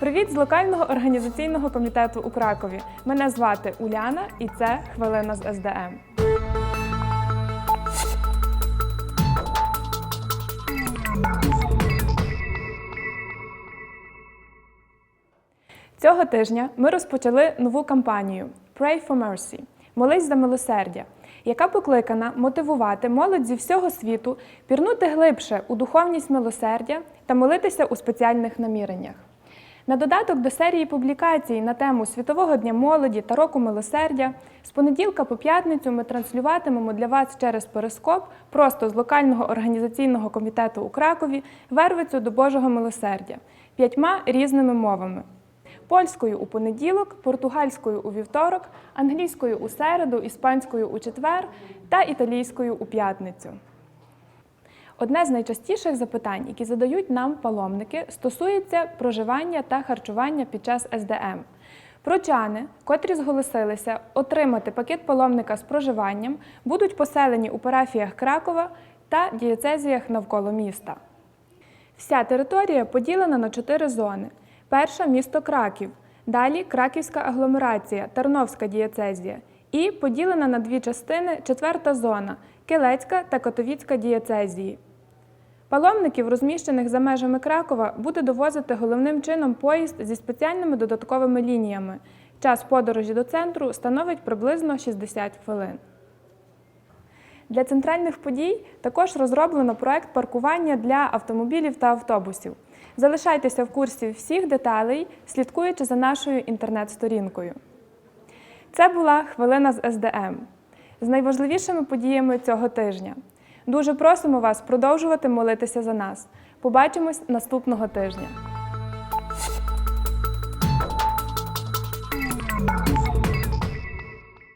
Привіт з локального організаційного комітету у Кракові. Мене звати Уляна і це хвилина з СДМ. Цього тижня ми розпочали нову кампанію Pray for Mercy Молись за милосердя, яка покликана мотивувати молодь зі всього світу пірнути глибше у духовність милосердя та молитися у спеціальних наміреннях. На додаток до серії публікацій на тему Світового дня молоді та року милосердя з понеділка по п'ятницю ми транслюватимемо для вас через перископ просто з локального організаційного комітету у Кракові Вервицю до Божого милосердя п'ятьма різними мовами. Польською у понеділок, португальською у вівторок, англійською у середу, іспанською у четвер та італійською у п'ятницю. Одне з найчастіших запитань, які задають нам паломники, стосується проживання та харчування під час СДМ. Прочани, котрі зголосилися отримати пакет паломника з проживанням, будуть поселені у парафіях Кракова та дієцезіях навколо міста. Вся територія поділена на чотири зони. Перша місто Краків, далі Краківська агломерація, Тарновська дієцезія. І поділена на дві частини четверта зона Килецька та Котовіцька дієцезії. Паломників, розміщених за межами Кракова, буде довозити головним чином поїзд зі спеціальними додатковими лініями. Час подорожі до центру становить приблизно 60 хвилин. Для центральних подій також розроблено проект паркування для автомобілів та автобусів. Залишайтеся в курсі всіх деталей, слідкуючи за нашою інтернет-сторінкою. Це була хвилина з СДМ з найважливішими подіями цього тижня. Дуже просимо вас продовжувати молитися за нас. Побачимось наступного тижня.